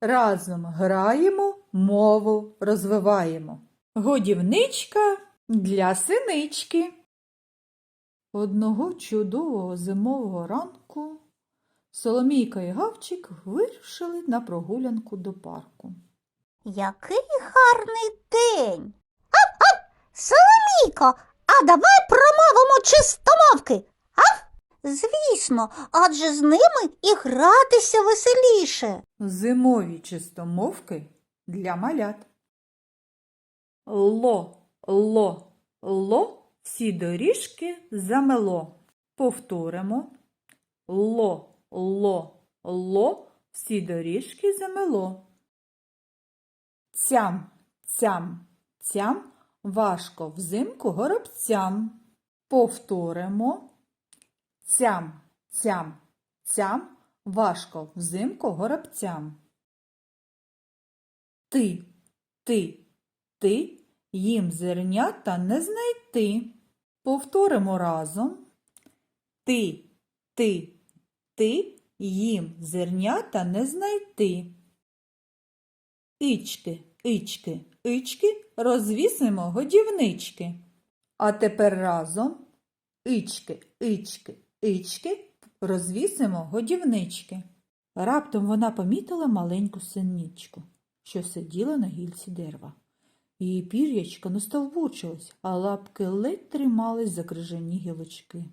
Разом граємо, мову розвиваємо. Годівничка для синички. Одного чудового зимового ранку Соломійка і Гавчик вирішили на прогулянку до парку. Який гарний день. Ап-ап! Соломійко, а давай промовимо чистомовки. Звісно, адже з ними і гратися веселіше. Зимові чистомовки для малят. Ло, ло, ло, всі доріжки замело. Повторимо. Ло, ло, ло, всі доріжки замело. Цям, цям, цям, важко взимку горобцям. Повторимо. Цям, цям, цям, важко взимку горобцям. Ти, ти, ти, їм зернята не знайти. Повторимо разом. Ти, ти, ти, їм зернята не знайти. Ічки, ічки, ічки, розвісимо годівнички. А тепер разом ічки, ічки, ічки, розвісимо годівнички. Раптом вона помітила маленьку синичку, що сиділа на гільці дерева. Її пір'ячко не стовбучилось, а лапки ледь тримались за крижані гілочки.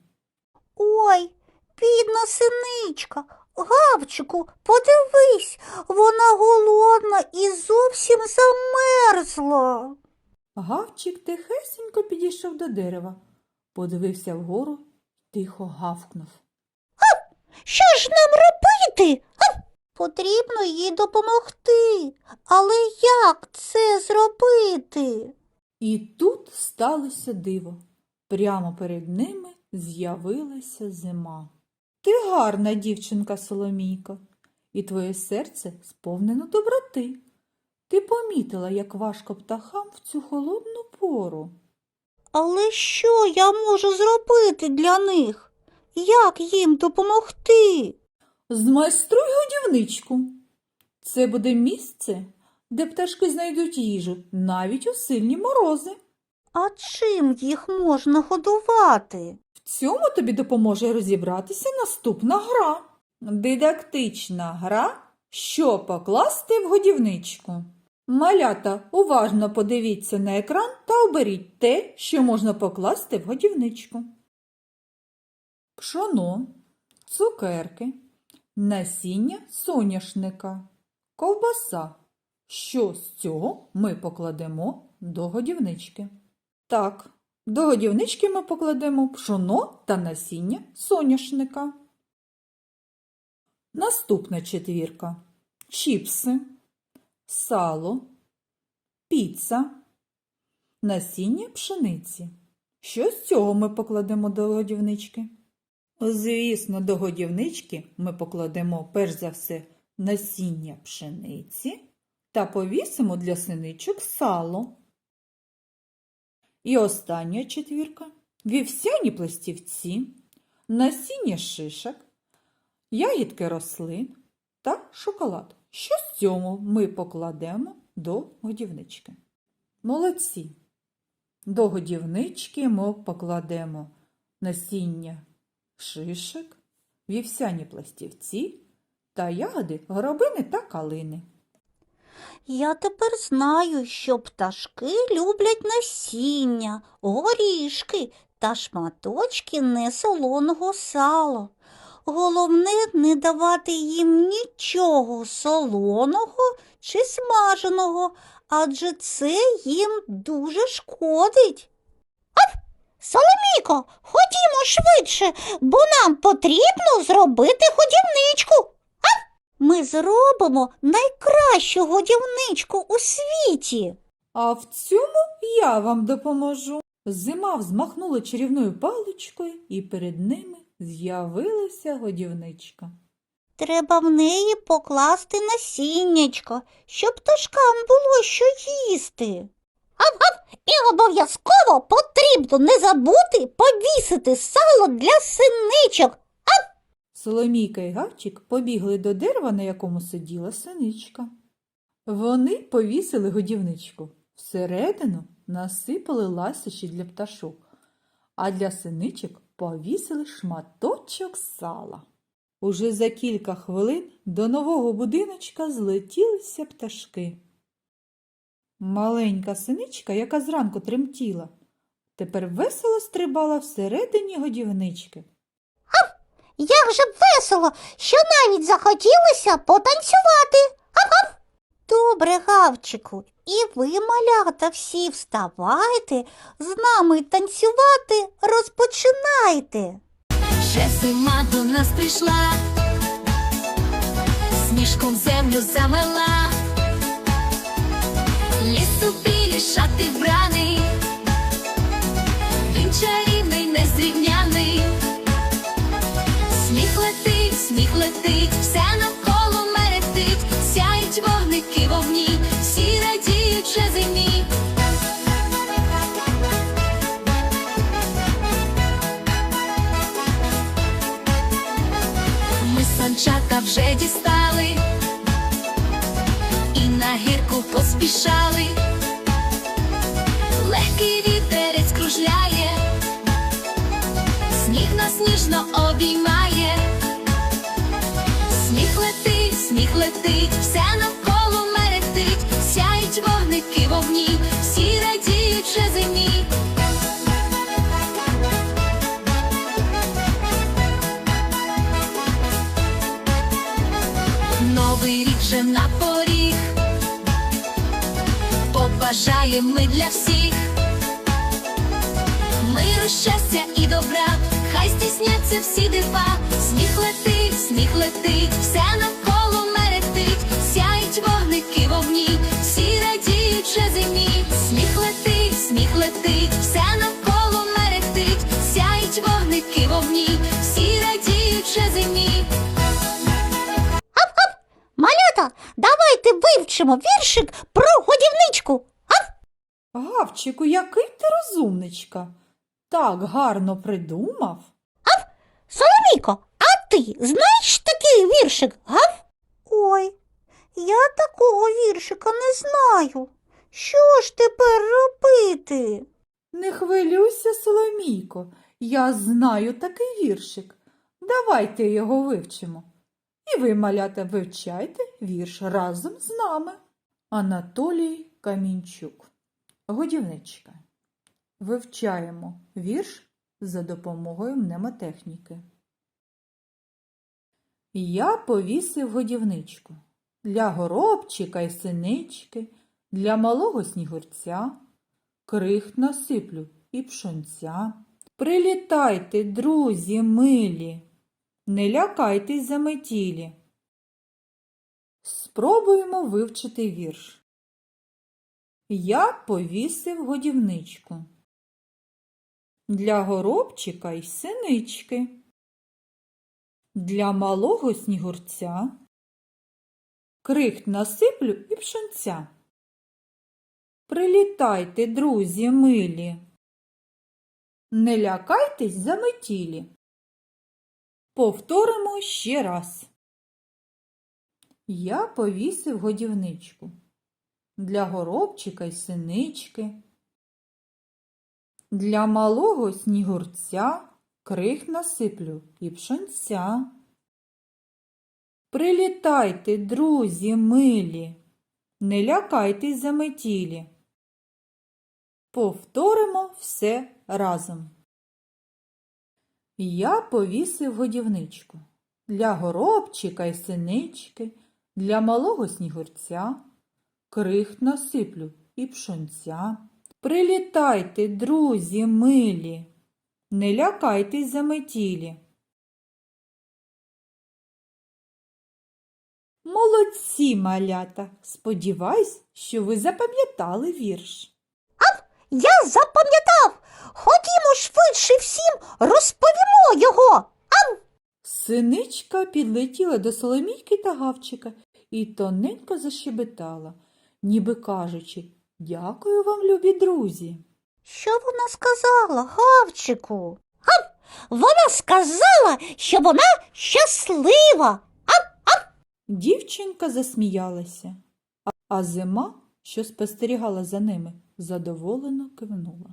Ой, бідна синичка. Гавчику, подивись, вона голодна і зовсім замерзла. Гавчик тихесенько підійшов до дерева, подивився вгору, тихо гавкнув. Що ж нам робити? Потрібно їй допомогти. Але як це зробити? І тут сталося диво. Прямо перед ними з'явилася зима. Ти гарна дівчинка Соломійко, і твоє серце сповнено доброти. Ти помітила, як важко птахам в цю холодну пору. Але що я можу зробити для них? Як їм допомогти? Змайструй годівничку. Це буде місце, де пташки знайдуть їжу навіть у сильні морози. А чим їх можна годувати? В цьому тобі допоможе розібратися наступна гра. Дидактична гра, що покласти в годівничку. Малята, уважно подивіться на екран та оберіть те, що можна покласти в годівничку. Пшоно, цукерки, насіння соняшника, ковбаса. Що з цього ми покладемо до годівнички? Так, до годівнички ми покладемо пшоно та насіння соняшника. Наступна четвірка. Чіпси, сало, піца, насіння пшениці. Що з цього ми покладемо до годівнички? Звісно, до годівнички ми покладемо перш за все насіння пшениці та повісимо для синичок сало. І остання четвірка вівсяні пластівці, насіння шишок, ягідки рослин та шоколад. Що з цього ми покладемо до годівнички? Молодці! До годівнички ми покладемо насіння шишок, вівсяні пластівці та ягоди горобини та калини. Я тепер знаю, що пташки люблять насіння, горішки та шматочки несолоного сала. Головне не давати їм нічого солоного чи смаженого, адже це їм дуже шкодить. Ап! Соломійко, ходімо швидше, бо нам потрібно зробити годівничку. Ми зробимо найкращу годівничку у світі. А в цьому я вам допоможу. Зима взмахнула чарівною паличкою, і перед ними з'явилася годівничка. Треба в неї покласти насіннячко, щоб пташкам було що їсти. Ав-ав! І обов'язково потрібно не забути повісити сало для синичок. Соломійка і Гавчик побігли до дерева, на якому сиділа синичка. Вони повісили годівничку. Всередину насипали ласощі для пташок, а для синичок повісили шматочок сала. Уже за кілька хвилин до нового будиночка злетілися пташки. Маленька синичка, яка зранку тремтіла, тепер весело стрибала всередині годівнички. Як же весело, що навіть захотілося потанцювати. Гав-гав. Добре, Гавчику, і ви, малята, всі вставайте, з нами танцювати розпочинайте. Ще зима до нас прийшла, сніжком землю замела, лісу білі шати вбраний, він чарівний, незрівняний, сміх летить, сміх летить, поспішали. Легкий вітерець кружляє, сніг нас ніжно обіймає. Сміх летить, сміх летить, все навколо мерехтить, сяють вогники вогні, всі радіють вже зимі. Новий рік вже на поріг, побажаємо ми для всіх. Миру, щастя і добра, хай здійсняться всі дива, сміх летить, сміх летить, все навколо мерехтить, сяють вогники вогні, всі радіють вже зимі, сміх летить, сміх летить, все навколо мерехтить, сяють вогники вогні, всі радіють вже зимі. Давайте вивчимо віршик. Гавчику, який ти розумничка. Так гарно придумав. Соломійко, а ти знаєш такий віршик, гав? Ой, я такого віршика не знаю. Що ж тепер робити? Не хвилюйся, Соломійко, я знаю такий віршик. Давайте його вивчимо. І ви, малята, вивчайте вірш разом з нами. Анатолій Камінчук. Годівничка. Вивчаємо вірш за допомогою мнемотехніки. Я повісив годівничку для горобчика й синички, для малого снігурця, крихт насиплю і пшонця. Прилітайте, друзі милі, не лякайтесь заметілі. Спробуємо вивчити вірш. Я повісив годівничку для горобчика й синички, для малого снігурця, крихт насиплю і пшонця. Прилітайте, друзі милі, не лякайтесь заметілі. Повторимо ще раз. Я повісив годівничку для горобчика й синички, для малого снігурця крих насиплю і пшонця. Прилітайте, друзі милі, не лякайтесь заметілі. Повторимо все разом. Я повісив годівничку для горобчика й синички, для малого снігурця, крихт насиплю і пшонця. Прилітайте, друзі милі, не лякайтесь заметілі. Молодці, малята! Сподіваюсь, що ви запам'ятали вірш. Я запам'ятав. Ходімо швидше всім розповімо його. Синичка підлетіла до Соломійки та Гавчика і тоненько защебетала, ніби кажучи, дякую вам, любі друзі. Що вона сказала, Гавчику? Гав, Вона сказала, що вона щаслива. Дівчинка засміялася, а- а зима, що спостерігала за ними, задоволено кивнула.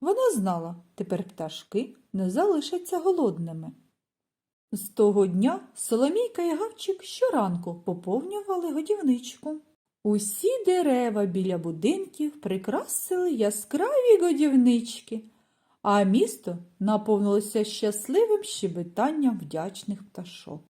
Вона знала, тепер пташки не залишаться голодними. З того дня Соломійка і Гавчик щоранку поповнювали годівничку. Усі дерева біля будинків прикрасили яскраві годівнички, а місто наповнилося щасливим щебетанням вдячних пташок.